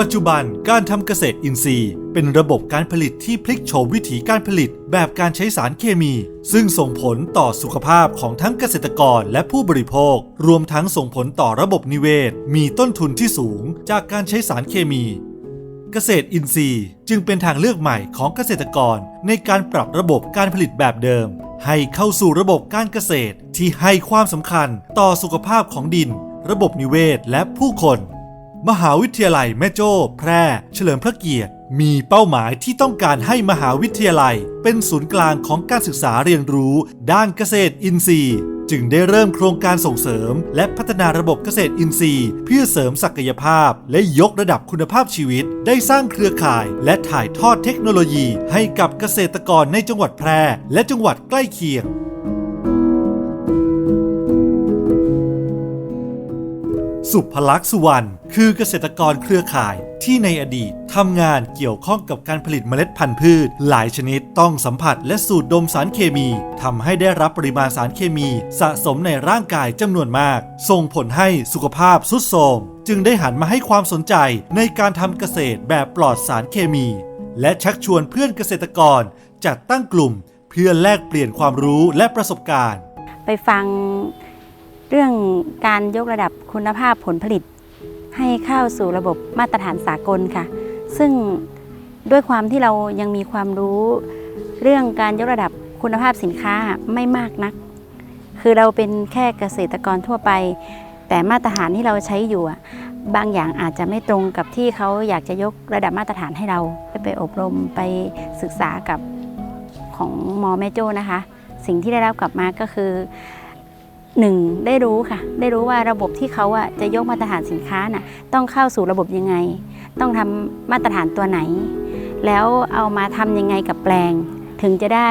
ปัจจุบันการทำเกษตรอินทรีย์ เป็นระบบการผลิตที่พลิกโฉมวิถีการผลิตแบบการใช้สารเคมี ซึ่งส่งผลต่อสุขภาพของทั้งเกษตรกรและผู้บริโภค รวมทั้งส่งผลต่อระบบนิเวศ มีต้นทุนที่สูงจากการใช้สารเคมี เกษตรอินทรีย์ จึงเป็นทางเลือกใหม่ของเกษตรกร ในการปรับระบบการผลิตแบบเดิม ให้เข้าสู่ระบบการเกษตรที่ให้ความสำคัญต่อสุขภาพของดิน ระบบนิเวศและผู้คน มหาวิทยาลัยแม่โจ้ แพร่ เฉลิมพระเกียรติ มีเป้าหมายที่ต้องการให้มหาวิทยาลัย เป็นศูนย์กลางของการศึกษาเรียนรู้ ด้านเกษตรอินทรีย์ จึงได้เริ่มโครงการส่งเสริม และพัฒนาระบบเกษตรอินทรีย์ เพื่อเสริมศักยภาพ และยกระดับคุณภาพชีวิต ได้สร้างเครือข่าย และถ่ายทอดเทคโนโลยี ให้กับเกษตรกรในจังหวัดแพร่ และจังหวัดใกล้เคียง สุภลักษณ์สุวรรณคือเกษตรกรเครือข่ายที่ในอดีตทำงานเกี่ยวข้องกับการผลิตเมล็ดพันธุ์พืช หลายชนิดต้องสัมผัสและสูดดมสารเคมีทำให้ได้รับปริมาณสารเคมีสะสมในร่างกายจำนวนมาก ส่งผลให้สุขภาพทรุดโทรมจึงได้หันมาให้ความสนใจในการทำเกษตรแบบปลอดสารเคมี และชักชวนเพื่อนเกษตรกรจัดตั้งกลุ่ม เพื่อแลกเปลี่ยนความรู้และประสบการณ์ ไปฟัง เรื่องการยกระดับคุณภาพผลผลิต ให้เข้าสู่ระบบมาตรฐานสากลค่ะ ซึ่งด้วยความที่เรายังมีความรู้ เรื่องการยกระดับคุณภาพสินค้าไม่มากนัก คือเราเป็นแค่เกษตรกรทั่วไป แต่มาตรฐานที่เราใช้อยู่บางอย่างอาจจะไม่ตรงกับที่เขาอยากจะยกระดับมาตรฐานให้เรา ไปอบรมไปศึกษากับของมอแม่โจ้นะคะ สิ่งที่ได้รับกลับมาก็คือ หนึ่งได้รู้ค่ะ ได้รู้ว่าระบบที่เขาอะจะยกมาตรฐานสินค้าน่ะต้องเข้าสู่ระบบยังไง ต้องทำมาตรฐานตัวไหน แล้วเอามาทำยังไงกับแปลง ถึงจะได้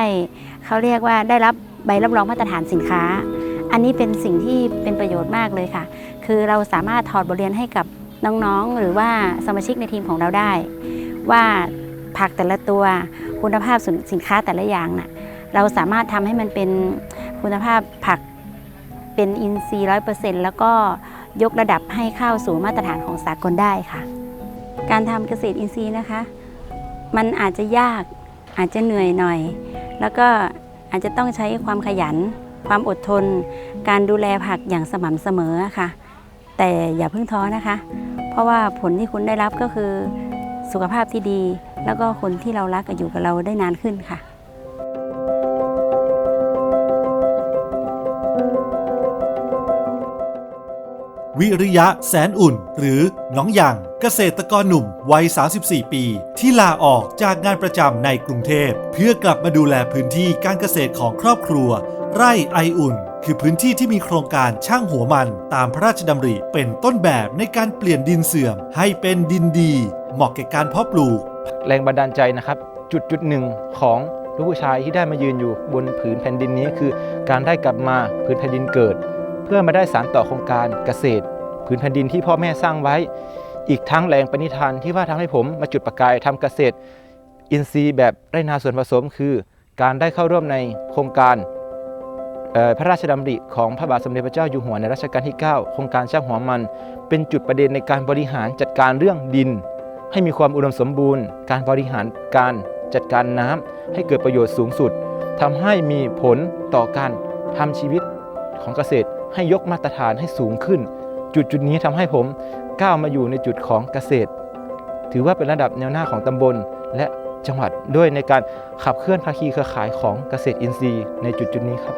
เขาเรียกว่าได้รับใบรับรองมาตรฐานสินค้า อันนี้เป็นสิ่งที่เป็นประโยชน์มากเลยค่ะ คือเราสามารถถอดบทเรียนให้กับน้องๆ หรือว่าสมาชิกในทีมของเราได้ ว่าผักแต่ละตัวคุณภาพสินค้าแต่ละอย่างน่ะเราสามารถทำให้มันเป็นคุณภาพผัก เป็นอินทรีย์ร้อยเปอร์เซ็นต์แล้วก็ยกระดับให้เข้าสู่มาตรฐานของสากลได้ค่ะ การทำเกษตรอินทรีย์นะคะ มันอาจจะยากอาจจะเหนื่อยหน่อย แล้วก็อาจจะต้องใช้ความขยัน ความอดทน การดูแลผักอย่างสม่ำเสมอค่ะ แต่อย่าเพิ่งท้อนะคะ เพราะว่าผลที่คุณได้รับก็คือสุขภาพที่ดี แล้วก็คนที่เรารักอยู่กับเราได้นานขึ้นค่ะ วิริยะแสนอุ่น หรือน้องยังเกษตรกรหนุ่มวัย 34 ปี ที่ลาออกจากงานประจำในกรุงเทพ เพื่อกลับมาดูแลพื้นที่การเกษตรของครอบครัว ไร่ไออุ่น คือพื้นที่ที่มีโครงการช่างหัวมันตามพระราชดำริเป็นต้นแบบในการเปลี่ยนดินเสื่อม ให้เป็นดินดี เหมาะแก่การเพาะปลูก แรงบันดาลใจนะครับ จุดจุดหนึ่งของลูกผู้ชายที่ได้มายืนอยู่บนผืนแผ่นดินนี้คือ การได้กลับมาผืนแผ่นดินเกิด เพื่อมาได้สารต่อโครงการเกษตรผืนแผ่นดินที่พ่อแม่สร้างไว้ อีกทั้งแรงปณิธานที่ว่าทำให้ผมมาจุดประกายทำเกษตร อินทรีย์แบบไรนาส่วนผสม คือ การได้เข้าร่วมในโครงการพระราชดำริของพระบาทสมเด็จพระเจ้าอยู่หัวในรัชกาลที่ 9 โครงการช่างหัวมัน เป็นจุดประเด็นในการบริหารจัดการเรื่องดิน ให้มีความอุดมสมบูรณ์ การบริหารการจัดการน้ำให้เกิดประโยชน์สูงสุดทำให้มีผลต่อการทำชีวิตของเกษตร ให้ยกมาตรฐานให้สูงขึ้น จุดจุดนี้ทำให้ผมก้าวมาอยู่ในจุดของเกษตร ถือว่าเป็นระดับแนวหน้าของตำบล และจังหวัดด้วยในการขับเคลื่อนภาคีเครือข่ายของเกษตรอินทรีย์ในจุดจุดนี้ครับ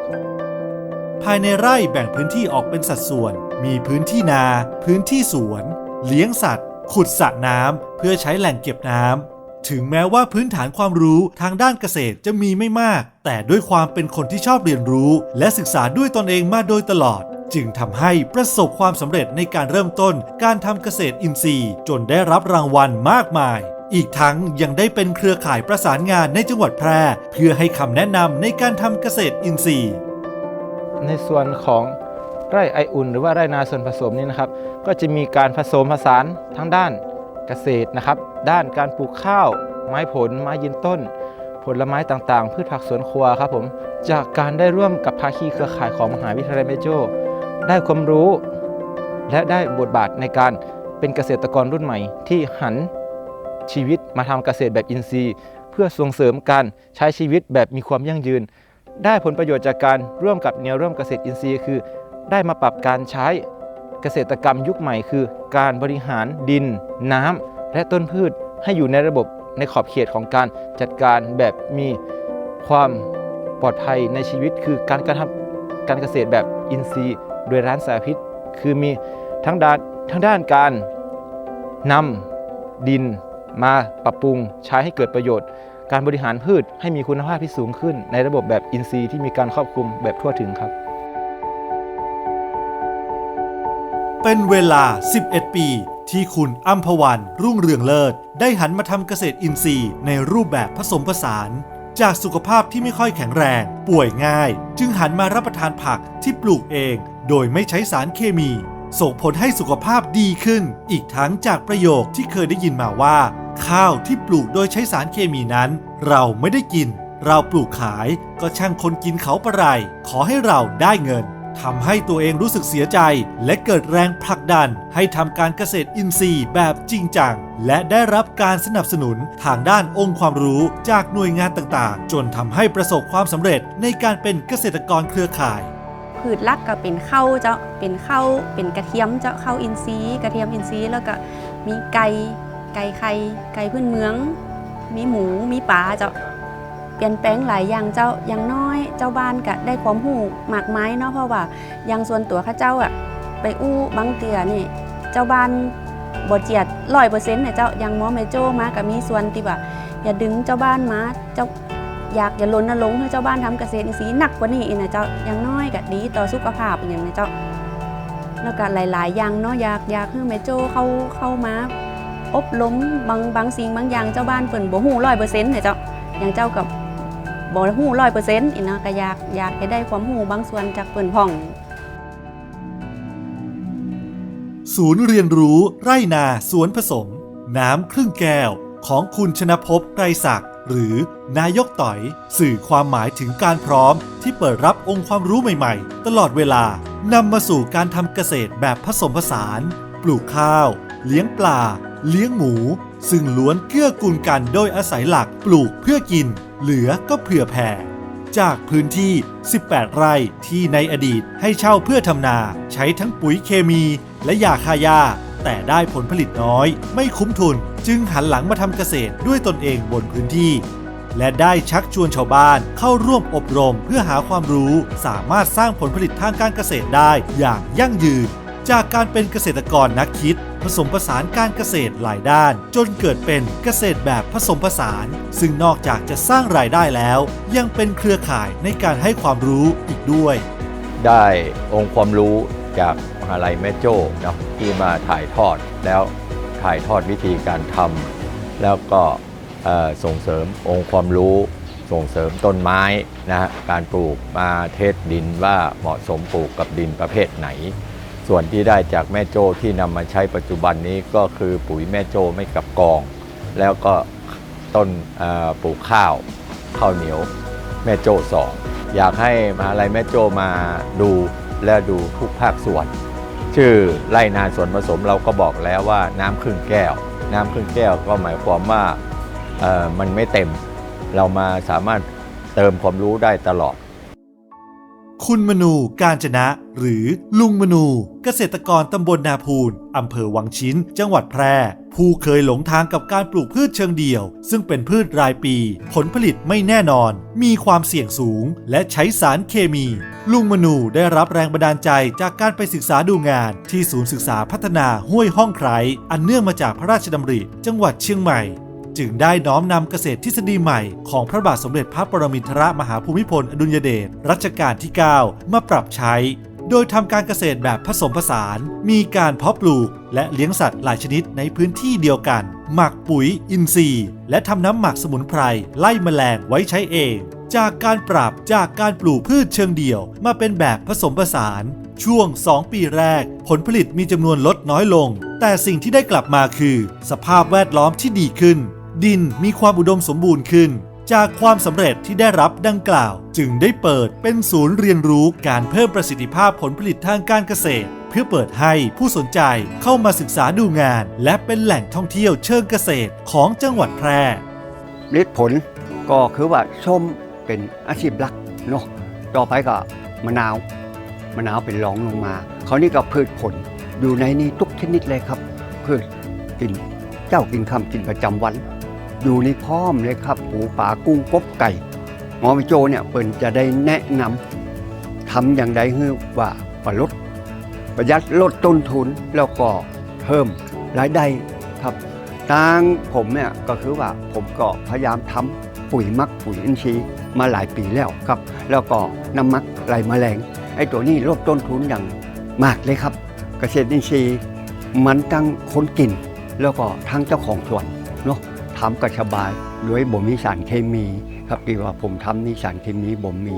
ภายในไร่แบ่งพื้นที่ออกเป็นสัดส่วน มีพื้นที่นา พื้นที่สวน เลี้ยงสัตว์ ขุดสระน้ำเพื่อใช้แหล่งเก็บน้ำ ถึงแม้ว่าพื้นฐานความรู้ทางด้านเกษตรจะมีไม่มาก แต่ด้วยความเป็นคนที่ชอบเรียนรู้ และศึกษาด้วยตนเองมาโดยตลอด จึงทำให้ประสบความสำเร็จในการเริ่มต้นการทำเกษตรอินทรีย์ จนได้รับรางวัลมากมายอีกทั้งยังได้เป็นเครือข่ายประสานงานในจังหวัดแพร่ เพื่อให้คำแนะนำในการทำเกษตรอินทรีย์ ในส่วนของไร่ไออุ่น หรือว่าไร่นาส่วนผสมนี่นะครับ ก็จะมีการผสมผสานทั้งด้าน เกษตรนะครับ ด้านการปลูกข้าว ไม้ผล ไม้ยืนต้น ผลไม้ต่างๆ พืชผักสวนครัวครับผมจากการได้ร่วมกับภาคีเครือข่ายของมหาวิทยาลัยแม่โจ้ได้ความรู้ และได้บทบาทในการเป็นเกษตรกรรุ่นใหม่ที่หันชีวิตมาทำเกษตรแบบอินทรีย์ เพื่อส่งเสริมการใช้ชีวิตแบบมีความยั่งยืน ได้ผลประโยชน์จากการร่วมกับแนวร่วมเกษตรอินทรีย์ คือ ได้มาปรับการใช้ เกษตรกรรมยุคใหม่คือ การบริหารดิน น้ำและต้นพืชให้อยู่ในระบบในขอบเขตของการจัดการแบบมีความปลอดภัยในชีวิต คือการการทำการเกษตรแบบอินทรีย์ โดยร้านสาธิตคือมีทั้งด้านทั้งด้านการนำดินมาปรับปรุงใช้ให้เกิดประโยชน์ การบริหารพืชให้มีคุณภาพที่สูงขึ้น ในระบบแบบอินทรีย์ที่มีการครอบคลุมแบบทั่วถึงครับ เป็นเวลา 11 ปี ที่คุณอัมพวันรุ่งเรืองเลิศ ได้หันมาทำเกษตรอินทรีย์ในรูปแบบผสมผสาน จากสุขภาพที่ไม่ค่อยแข็งแรง ป่วยง่าย จึงหันมารับประทานผักที่ปลูกเอง โดยไม่ใช้สารเคมี ส่งผลให้สุขภาพดีขึ้น อีกทั้งจากประโยคที่เคยได้ยินมาว่า ข้าวที่ปลูกโดยใช้สารเคมีนั้น เราไม่ได้กิน เราปลูกขายก็ช่างคนกินเขาประไรขอให้เราได้เงิน ทำให้ตัวเองรู้สึกเสียใจ และเกิดแรงผลักดัน ให้ทำการเกษตรอินทรีย์แบบจริงจัง และได้รับการสนับสนุนทางด้านองค์ความรู้จากหน่วยงานต่างๆ จนทำให้ประสบความสำเร็จในการเป็นเกษตรกรเครือข่ายพืชลักก็เป็นข้าวเจ้าเป็นข้าวเป็นกระเทียมเจ้าข้าวอินทรีย์กระเทียมอินทรีย์แล้วก็มีไก่ไก่ไข่ไก่พื้นเมือง มีหมูมีปลาเจ้า เปลี่ยนแปลงหลายอย่างเจ้าอย่างน้อยเจ้าบ้านก็ได้ความรู้มากไมายเนาะเพราะว่าอย่างส่วนตัวข้าเจ้าอะไปอู้บางเตือนี่ เจ้าบ้านบ่เจียดร้อยเปอร์เซ็นต์เนี่ยเจ้าอย่างมอเมโจมาก็มีส่วนที่ว่าอย่าดึงเจ้าบ้านมาเจ้าอยากอย่าล้นลงให้เจ้าบ้านทำเกษตรอินทรีย์หนักกว่านี้อีกนะเจ้าอย่างน้อยก็ดีต่อสุขภาพอย่างนี้เจ้าแล้วก็หลายๆ อย่างเนาะอยากอยากให้แม่โจเข้าเข้ามาอบรมบางบางสิ่งบางอย่างเจ้าบ้านเปิ่นบ่ฮู้ร้อยเปอร์เซ็นต์เนี่ยเจ้าอย่างเจ้ากับ บ่ฮู้ร้อยเปอร์เซ็นต์อีกนาะก็อยากอยากให้ได้ความรู้บางส่วนจากเปิ่นพ่อง ศูนย์เรียนรู้ไร่นาสวนผสม น้ำครึ่งแก้วของคุณชนภพไกรศักดิ์หรือนายกต่อย สื่อความหมายถึงการพร้อม ที่เปิดรับองค์ความรู้ใหม่ๆ ตลอดเวลานำมาสู่การทำเกษตรแบบผสมผสาน ปลูกข้าว เลี้ยงปลา เลี้ยงหมู ซึ่งล้วนเกื้อกูลกันโดยอาศัยหลักปลูกเพื่อกิน เหลือก็เผื่อแผ่ จากพื้นที่ 18 ไร่ที่ในอดีตให้เช่าเพื่อทำนา ใช้ทั้งปุ๋ยเคมีและยาฆ่าหญ้า แต่ได้ผลผลิตน้อย ไม่คุ้มทุน จึงหันหลังมาทำเกษตรด้วยตนเองบนพื้นที่ และได้ชักชวนชาวบ้านเข้าร่วมอบรมเพื่อหาความรู้ สามารถสร้างผลผลิตทางการเกษตรได้อย่างยั่งยืน จากการเป็นเกษตรกรนักคิด ผสมผสานการเกษตรหลายด้าน จนเกิดเป็นเกษตรแบบผสมผสาน ซึ่งนอกจากจะสร้างรายได้แล้ว ยังเป็นเครือข่ายในการให้ความรู้อีกด้วย ได้องค์ความรู้จากมหาลัยแม่โจ้เนาะที่มาถ่ายทอดแล้วถ่ายทอดวิธีการทำแล้วก็ส่งเสริมองค์ความรู้ ส่งเสริมต้นไม้นะการปลูกมาเทสดินว่าเหมาะสมปลูกกับดินประเภทไหน ส่วนที่ได้จากแม่โจ้ที่นำมาใช้ปัจจุบันนี้ก็คือปุ๋ยแม่โจ้ไม่กับกอง แล้วก็ต้นปลูกข้าวข้าวเหนียวแม่โจ้สองอยากให้มหาลัยแม่โจ้มาดูและดูทุกภาคส่วน ชื่อไร่นาส่วนผสมเราก็บอกแล้วว่าน้ำครึ่งแก้ว น้ำครึ่งแก้วก็หมายความว่ามันไม่เต็ม เรามาสามารถเติมความรู้ได้ตลอด คุณมนูการจนะ หรือลุงมนู เกษตรกรตำบลนาพูนอำเภอวังชิ้น จังหวัดแพร่ ผู้เคยหลงทางกับการปลูกพืชเชิงเดี่ยว ซึ่งเป็นพืชรายปี ผลผลิตไม่แน่นอน มีความเสี่ยงสูง และใช้สารเคมี ลุงมนูได้รับแรงบันดาลใจจากการไปศึกษาดูงาน ที่ศูนย์ศึกษาพัฒนาห้วยห้องไครอันเนื่องมาจากพระราชดำริ จังหวัดเชียงใหม่ จึงได้น้อมนำเกษตรทฤษฎีใหม่ของพระบาทสมเด็จพระปรมินทรมหาภูมิพลอดุลยเดชรัชกาลที่ 9 มาปรับใช้ โดยทำการเกษตรแบบผสมผสาน มีการเพาะปลูก และเลี้ยงสัตว์หลายชนิดในพื้นที่เดียวกัน หมักปุ๋ย อินทรีย์ และทำน้ำหมักสมุนไพร ไล่แมลงไว้ใช้เอง จากการปรับจากการปลูกพืชเชิงเดี่ยว มาเป็นแบบผสมผสานช่วง 2 ปีแรก ผลผลิตมีจำนวนลดน้อยลง แต่สิ่งที่ได้กลับมาคือ สภาพแวดล้อมที่ดีขึ้น ดินมีความอุดมสมบูรณ์ขึ้น จากความสำเร็จที่ได้รับดังกล่าว จึงได้เปิดเป็นศูนย์เรียนรู้การเพิ่มประสิทธิภาพผลผลิตทางการเกษตร เพื่อเปิดให้ผู้สนใจเข้ามาศึกษาดูงาน และเป็นแหล่งท่องเที่ยวเชิงเกษตรของจังหวัดแพร่ฤทธิ์ผลก็คือว่าส้มเป็นอาชีพหลักเนาะต่อไปก็มะนาวมะนาวเป็นรองลงมาเขานี่ก็พืชผลอยู่ในนี้ทุกชนิดเลยครับพืชกินเจ้ากินคำกินประจำวัน ยู่ในพร้อมเลยครับหมูป่ากุ้งกบไก่หมอวิโจเนี่ยเปิ่นจะได้แนะนำทำอย่างใดให้ว่าประลดประหยัดลดต้นทุนแล้วก็เพิ่มรายได้ครับทางผมเนี่ยก็คือว่าผมก็พยายามทำปุ๋ยมักปุ๋ยอินทรีย์มาหลายปีแล้วครับ แล้วก็น้ำมักไรแมลงไอ้ตัวนี้ลดต้นทุนอย่างมากเลยครับ เกษตรอินทรีย์มันตั้งคนกิน แล้วก็ทั้งเจ้าของสวนเนาะ ทำก็สบายด้วยบ่มีสารเคมี ครับที่ว่าผมทำนี่สารเคมีบ่มี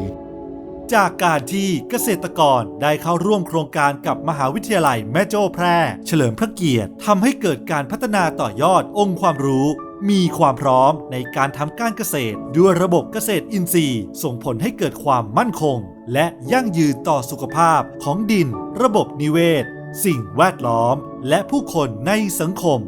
จากการที่เกษตรกรได้เข้าร่วมโครงการกับมหาวิทยาลัยแม่โจ้แพร่ เฉลิมพระเกียรติทำให้เกิดการพัฒนาต่อยอดองค์ความรู้ มีความพร้อมในการทำการเกษตร ด้วยระบบเกษตรอินทรีย์ ส่งผลให้เกิดความมั่นคง และยั่งยืนต่อสุขภาพของดิน ระบบนิเวศ สิ่งแวดล้อม และผู้คนในสังคม